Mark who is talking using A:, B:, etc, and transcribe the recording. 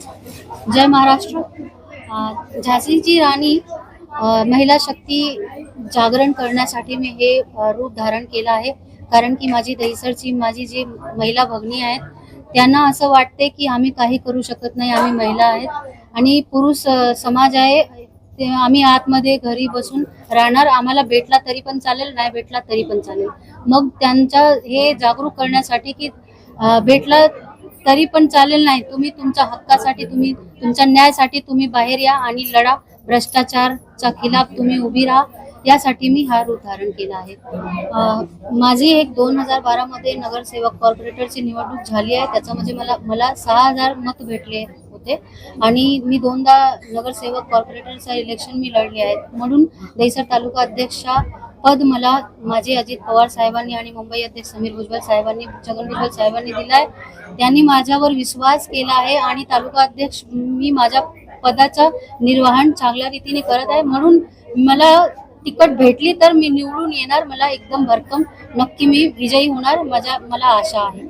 A: जय महाराष्ट्र. झासीची झाशीची राणी महिला शक्ती जागरण करण्यासाठी मी हे रूप धारण केलं आहे. कारण की माझी दहिसरची माझी जी महिला भगिनी आहेत त्यांना असं वाटते की आम्ही काही करू शकत नाही आम्ही महिला आहेत. आणि पुरुष समाज आहे ते आम्ही आतमध्ये घरी बसून राहणार. आम्हाला भेटला तरी पण चालेल नाही भेटला तरी पण चालेल. मग त्यांच्या हे जागरूक करण्यासाठी की भेटला तरी पण चालेल नाही. तुम्ही तुमच्या हक्कासाठी तुम्ही तुमच्या न्यायासाठी तुम्ही बाहेर या आणि लढा. भ्रष्टाचारच्या खिलाफ तुम्ही उभी राहा. यासाठी मी हा रूप धारण केला आहे. माझी एक दोन हजार बारा मध्ये नगरसेवक कॉर्पोरेटरची निवडणूक झाली आहे. त्याच्यामध्ये म्हणजे मला मला सहा हजार मत भेटले होते. आणि मी दोनदा नगरसेवक कॉर्पोरेटरचं इलेक्शन मी लढले आहेत. म्हणून दहिसर तालुका अध्यक्षा पद मला माझे अजित पवार साहेबांनी आणि मुंबई अध्यक्ष समीर भुजबळ साहेबांनी छगन भुजबळ साहेबांनी दिलाय. त्यांनी माझ्यावर विश्वास केला आहे आणि तालुका अध्यक्ष मी माझ्या पदाचा निर्वहन चांगल्या रीतीने करत आहे. म्हणून मला तिकट भेटली तर मी निवडून येणार. मला एकदम भरकम नक्की मी विजयी होणार. माझ्या मला आशा आहे.